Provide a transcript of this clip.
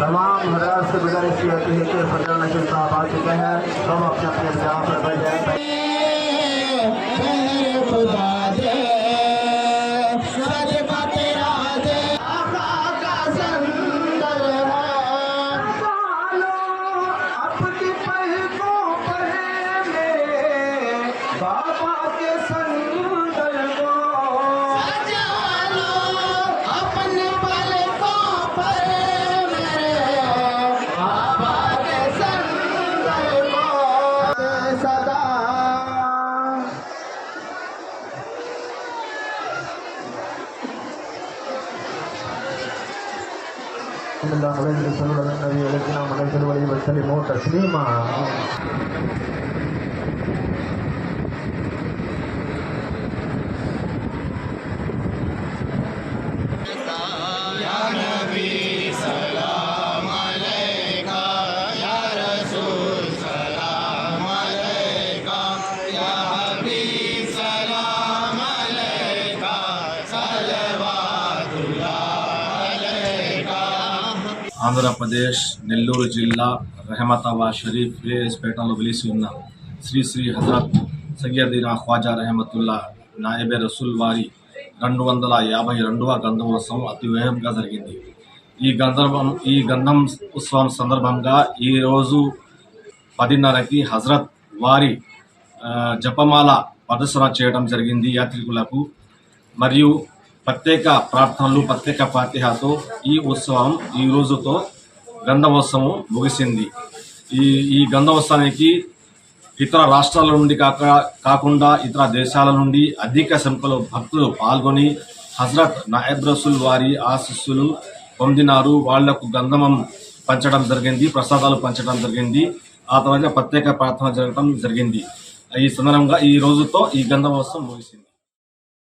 महाराज से गुजारिश की जाती है कि फजल नशीब साहब आ चुके हैं। हम अपने अपने जगह पर बैठ जाए बाबा के संदल सिन ఆంధ్రప్రదేశ్ నెల్లూరు జిల్లా రెహమతాబాద్ షరీఫ్ విలేజ్పేటలో వెలిసి ఉన్న శ్రీ శ్రీ హజరత్ సయ్యదీనా ఖ్వాజా రెహమతుల్లా నాయబే రసూల్ వారి రెండు వందల యాభై రెండవ గంధమోత్సవం అతి వేగంగా జరిగింది. ఈ గంధర్వం ఈ గంధం ఉత్సవం సందర్భంగా ఈరోజు పదిన్నరకి హజరత్ వారి జపమాల ప్రదర్శన చేయడం జరిగింది యాత్రికులకు. మరియు ప్రత్యేక ప్రార్థనలు ప్రత్యేక ఫాతిహాతో ఈ ఉత్సవం ఈ రోజుతో గంధవోత్సవం ముగిసింది. ఈ ఈ గంధవోత్సవానికి ఇతర రాష్ట్రాల నుండి కాక కాకుండా ఇతర దేశాల నుండి అధిక సంఖ్యలో భక్తులు పాల్గొని హజరత్ నాయబ్ రసూల్ వారి ఆశీస్సులు పొందినారు. వాళ్ళకు గంధమం పంచడం జరిగింది ప్రసాదాలు పంచడం జరిగింది. ఆ తర్వాత ప్రత్యేక ప్రార్థన జరగడం జరిగింది. ఈ సందర్భంగా ఈ రోజుతో ఈ గంధమోత్సవం ముగిసింది.